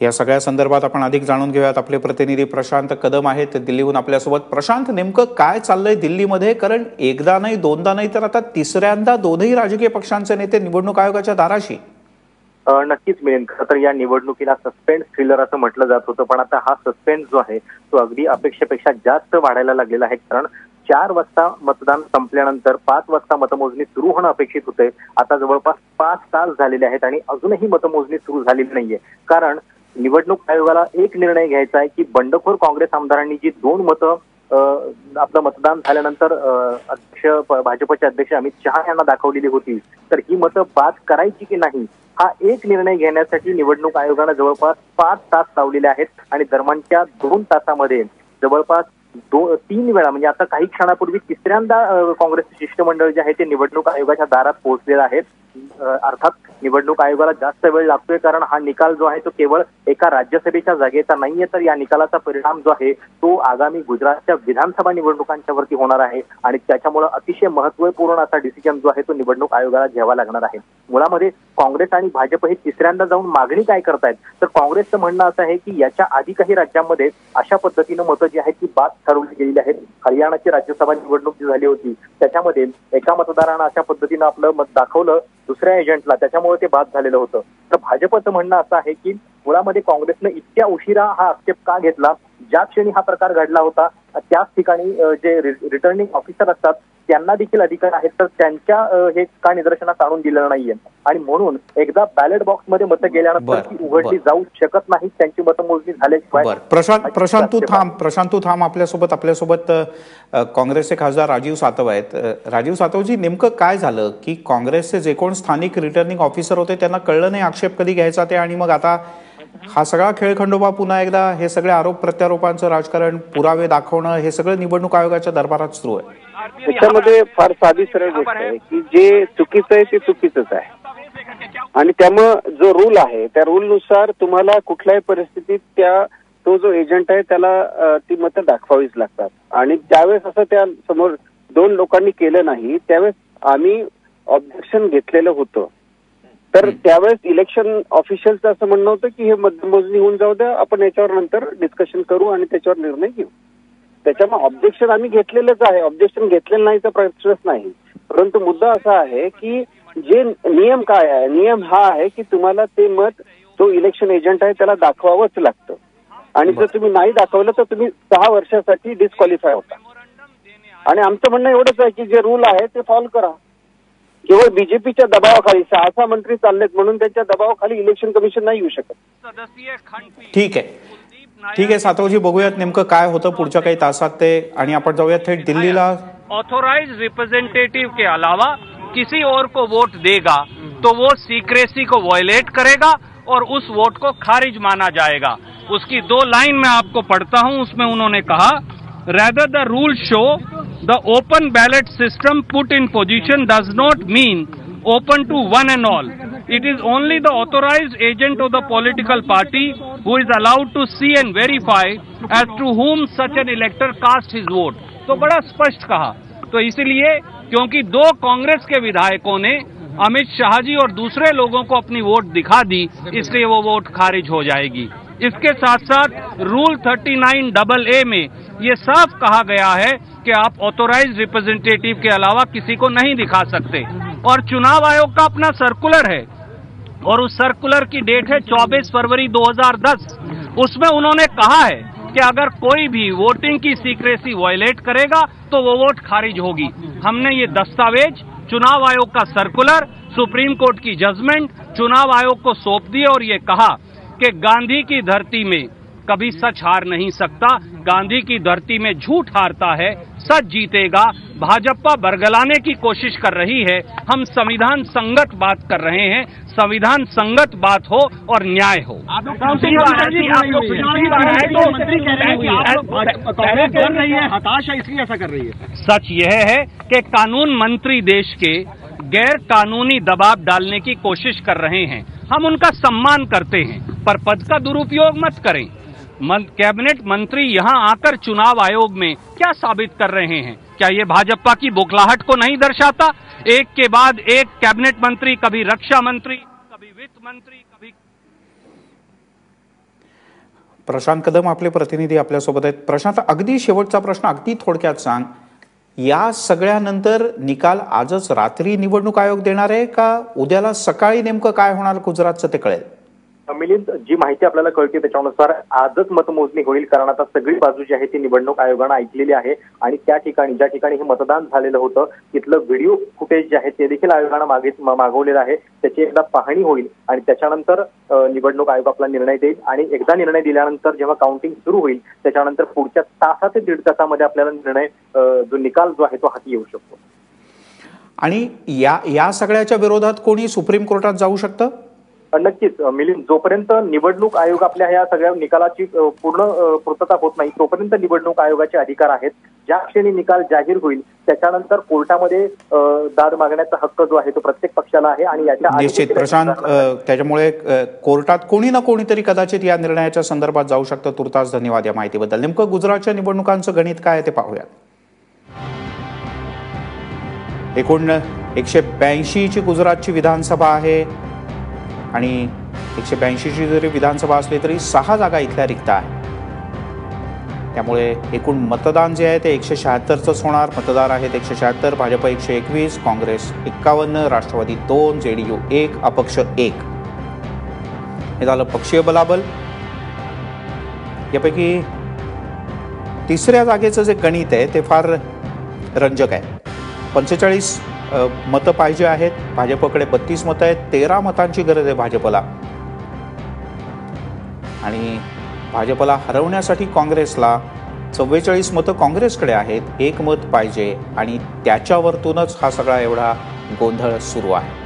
या सगळ्या संदर्भात आपण अधिक जाणून घेऊयात. आपले प्रतिनिधी प्रशांत कदम आहेत. दिल्लीहून आपल्यासोबत. प्रशांत नेमकं काय चाललंय दिल्लीमध्ये? कारण एकदा नाही दोनदा नाही तर आता तिसऱ्यांदा दोनही राजकीय पक्षांचे नेते निवडणूक आयोगाच्या दाराशी. नक्कीच मिळेल खरं तर या निवडणुकीला सस्पेंड थ्रिलर असं म्हटलं जात होतं. पण आता हा सस्पेंड जो आहे तो अगदी अपेक्षेपेक्षा जास्त वाढायला लागलेला आहे. कारण चार वाजता मतदान संपल्यानंतर पाच वाजता मतमोजणी सुरू होणं अपेक्षित होते आता जवळपास पाच तास झालेले आहेत आणि अजूनही मतमोजणी सुरू झालेली नाहीये. कारण निवडणूक आयोगाला एक निर्णय घ्यायचा आहे की बंडखोर काँग्रेस आमदारांनी जी दोन मतं आपलं मतदान झाल्यानंतर अध्यक्ष भाजपचे अध्यक्ष अमित शहा यांना दाखवलेली होती तर ही मतं बाद करायची की नाही हा एक निर्णय घेण्यासाठी निवडणूक आयोगानं जवळपास पाच तास लावलेले आहेत आणि दरम्यानच्या दोन तासामध्ये जवळपास दो तीन वेळा म्हणजे आता काही क्षणापूर्वी तिसऱ्यांदा काँग्रेसचे शिष्टमंडळ जे आहे ते निवडणूक आयोगाच्या दारात पोहोचलेलं आहेत. अर्थात निवडणूक आयोगाला जास्त वेळ लागतोय कारण हा निकाल जो आहे तो केवळ एका राज्यसभेच्या जागेचा नाहीये. तर या निकालाचा परिणाम जो आहे तो आगामी गुजरातच्या विधानसभा निवडणुकांच्या वरती होणार आहे आणि त्याच्यामुळे अतिशय महत्त्वपूर्ण असा डिसिजन जो आहे तो निवडणूक आयोगाला घ्यावा लागणार आहे. मुळामध्ये काँग्रेस आणि भाजप हे तिसऱ्यांदा जाऊन मागणी काय करतायत? तर काँग्रेसचं म्हणणं असं आहे की याच्या आधी काही राज्यांमध्ये अशा पद्धतीनं मतं जी आहेत ती बाद ठरवली गेलेली आहेत. हरियाणाची राज्यसभा निवडणूक जी झाली होती त्याच्यामध्ये एका मतदारानं अशा पद्धतीनं आपलं मत दाखवलं दुसऱ्या एजंटला त्याच्यामुळे ते बाद झालेलं होतं. तर भाजपचं म्हणणं असं आहे की मुळामध्ये काँग्रेसनं इतक्या उशिरा हा आक्षेप का घेतला? ज्या क्षणी हा प्रकार घडला होता त्याच ठिकाणी जे रिटर्निंग ऑफिसर असतात त्यांना देखील अधिकार आहेत तर त्यांच्या हे का निदर्शनास आणून दिलेलं नाहीये आणि म्हणून एकदा बॅलेट बॉक्समध्ये मतं गेल्यानंतर ती उघडली. जाऊ शकत नाही त्यांची मतमोजणी झाल्याशिवाय प्रशांत प्रशांत तू. थांब प्रशांत तू थांब आपल्यासोबत आपल्यासोबत काँग्रेसचे खासदार राजीव सातव आहेत राजीव सातवजी नेमकं काय झालं की काँग्रेसचे जे कोण स्थानिक रिटर्निंग ऑफिसर होते त्यांना कळलं नाही आक्षेप कधी घ्यायचा ते आणि मग आता हा सगळा खेळ खंडोबा पुन्हा एकदा हे सगळे आरोप प्रत्यारोपांचं राजकारण पुरावे दाखवणं हे सगळं निवडणूक आयोगाच्या दरबारात सुरू आहे. त्याच्यामध्ये फार साधी सरळ गोष्ट आहे की जे चुकीचं आहे ते चुकीचंच आहे. आणि त्यामुळं जो रूल आहे त्या रूल नुसार तुम्हाला कुठल्याही परिस्थितीत त्या तो जो एजंट आहे त्याला ती मतं दाखवावीच लागतात. आणि त्यावेळेस असं त्या समोर दोन लोकांनी केलं नाही त्यावेळेस आम्ही ऑब्जेक्शन घेतलेलं होतं. तर त्यावेळेस इलेक्शन ऑफिशियलचं असं म्हणणं होतं की हे मतमोजणी होऊन जाऊ द्या आपण याच्यावर नंतर डिस्कशन करू आणि त्याच्यावर निर्णय घेऊ. त्याच्यामुळे ऑब्जेक्शन आम्ही घेतलेलंच आहे. ऑब्जेक्शन घेतलेलं नाही तर प्रश्नच नाही. परंतु मुद्दा असा आहे की जे नियम काय आहे नियम हा आहे की तुम्हाला ते मत जो इलेक्शन एजंट आहे त्याला दाखवावंच लागतं. आणि जर तुम्ही नाही दाखवलं तर तुम्ही सहा वर्षासाठी डिस्क्वालिफाय होता. आणि आमचं म्हणणं एवढंच आहे की जे रूल आहे ते फॉलो करा. केवळ बीजेपीच्या दबावाखाली सहा सहा मंत्री चाललेत म्हणून त्यांच्या दबावाखाली इलेक्शन कमिशन नाही येऊ शकत. ठीक आहे. ठीक आहे सातवजी बघूयात नेमकं काय होतं पुढच्या काही तासात ते. आणि आपण जाऊयात थेट दिल्लीला. ऑथोराइज रिप्रेजेंटेटिव के अलावा किसी और को वोट देगा तो वो सीक्रेसी को वॉयलेट करेगा और उस वोट को खारिज माना जाएगा। उसकी दो लाइन मैं आपको पढ़ता हूँ उसमें उन्होंने कहा rather the rule show the open ballot system put in position does not mean open to one and all. It is only the authorized agent of the political party who is allowed to see and verify as to whom such an elector cast his vote. तो बड़ा स्पष्ट कहा तो इसलिए क्योंकि दो कांग्रेस के विधायकों ने अमित शाह जी और दूसरे लोगों को अपनी वोट दिखा दी इसलिए वो वोट खारिज हो जाएगी इसके साथ साथ रूल 39 डबल ए में ये साफ़ कहा गया है कि आप ऑथोराइज रिप्रेजेंटेटिव के अलावा किसी को नहीं दिखा सकते। और चुनाव आयोग का अपना सर्कुलर है। और उस सर्कुलर की डेट है 24 फरवरी 2010 उसमें उन्होंने कहा है कि अगर कोई भी वोटिंग की सीक्रेसी वायलेट करेगा तो वो वोट खारिज होगी। हमने ये दस्तावेज़, चुनाव आयोग का सर्कुलर सुप्रीम कोर्ट की जजमेंट चुनाव आयोग को सौंप दिए और ये कहा कि गांधी की धरती में कभी सच हार नहीं सकता गांधी की धरती में झूठ हारता है सच जीतेगा। भाजपा बरगलाने की कोशिश कर रही है हम संविधान संगत बात कर रहे हैं संविधान संगत बात हो और न्याय हो। हताश है इसलिए ऐसा कर रही है। सच यह है कि कानून मंत्री देश के गैर कानूनी दबाव डालने की कोशिश कर रहे हैं। हम उनका सम्मान करते हैं। पर पद का दुरुपयोग मत करें। मन- कैबिनेट मंत्री यहाँ आकर चुनाव आयोग में क्या साबित कर रहे हैं? क्या ये भाजपा की बोखलाहट को नहीं दर्शाता? एक के बाद एक कैबिनेट मंत्री, कभी रक्षा मंत्री, कभी वित्त मंत्री, कभी प्रशांत कदम आपले प्रतिनिधी आपल्यासोबत आहेत. प्रशांत, अगदी शेवटचा प्रश्न, अगदी थोडक्यात सांग. या सगळ्यानंतर निकाल आजच रात्री निवडणूक आयोग देणार आहे का उद्याला सकाळी नेमकं काय होणार गुजरातचं ते कळेल? मिलिंद जी माहिती आपल्याला कळते त्याच्यानुसार आजच मतमोजणी होईल कारण आता सगळी बाजू जी आहे ती निवडणूक आयोगानं ऐकलेली आहे आणि त्या ठिकाणी ज्या ठिकाणी हे मतदान झालेलं होतं तिथलं व्हिडिओ फुटेज जे आहे ते देखील आयोगानं मागे मागवलेलं आहे. त्याची एकदा पाहणी होईल आणि त्याच्यानंतर निवडणूक आयोग आपला निर्णय देईल आणि एकदा निर्णय दिल्यानंतर जेव्हा काउंटिंग सुरू होईल त्याच्यानंतर पुढच्या तासा ते दीड तासामध्ये आपल्याला निर्णय जो निकाल जो आहे तो हाती येऊ शकतो. आणि या या सगळ्याच्या विरोधात कोणी सुप्रीम कोर्टात जाऊ शकतं? नक्कीच. मिलिंद जोपर्यंत निवडणूक आयोग आपल्या ह्या सगळ्या निकालाची पूर्ण पूर्तता होत नाही तोपर्यंत निवडणूक आयोगाचे अधिकार आहेत. ज्या क्षणी निकाल जाहीर होईल त्याच्यानंतर कोर्टामध्ये दाद मागण्याचा हक्क जो आहे तो प्रत्येक पक्षाला आहे आणि याच्या निश्चित. प्रशांत त्याच्यामुळे कोर्टात कोणी ना कोणीतरी कदाचित या निर्णयाच्या संदर्भात जाऊ शकतं. तुर्तास धन्यवाद या माहितीबद्दल. नेमकं गुजरातच्या निवडणुकांचं गणित काय ते पाहूयात. एकूण एकशे ब्याऐंशीची गुजरातची विधानसभा आहे. आणि एकशे ब्याऐंशीची जरी विधानसभा असली तरी सहा जागा इथल्या रिक्त आहे त्यामुळे एकूण मतदान जे आहे ते एकशे शहात्तरचंच होणार. मतदार आहेत एकशे शहात्तर भाजप एकशे एकवीस काँग्रेस एक्कावन्न राष्ट्रवादी दोन जे डी यू एक अपक्ष एक. हे झालं पक्षीय बलाबल. यापैकी तिसऱ्या जागेचं जे गणित आहे ते फार रंजक आहे. पंचेचाळीस मतं पाहिजे आहेत. भाजपकडे बत्तीस मतं आहेत. तेरा मतांची गरज आहे भाजपला. आणि भाजपला हरवण्यासाठी काँग्रेसला चव्वेचाळीस मतं काँग्रेसकडे आहेत. एक मत पाहिजे आणि त्याच्यावरतूनच हा सगळा एवढा गोंधळ सुरू आहे.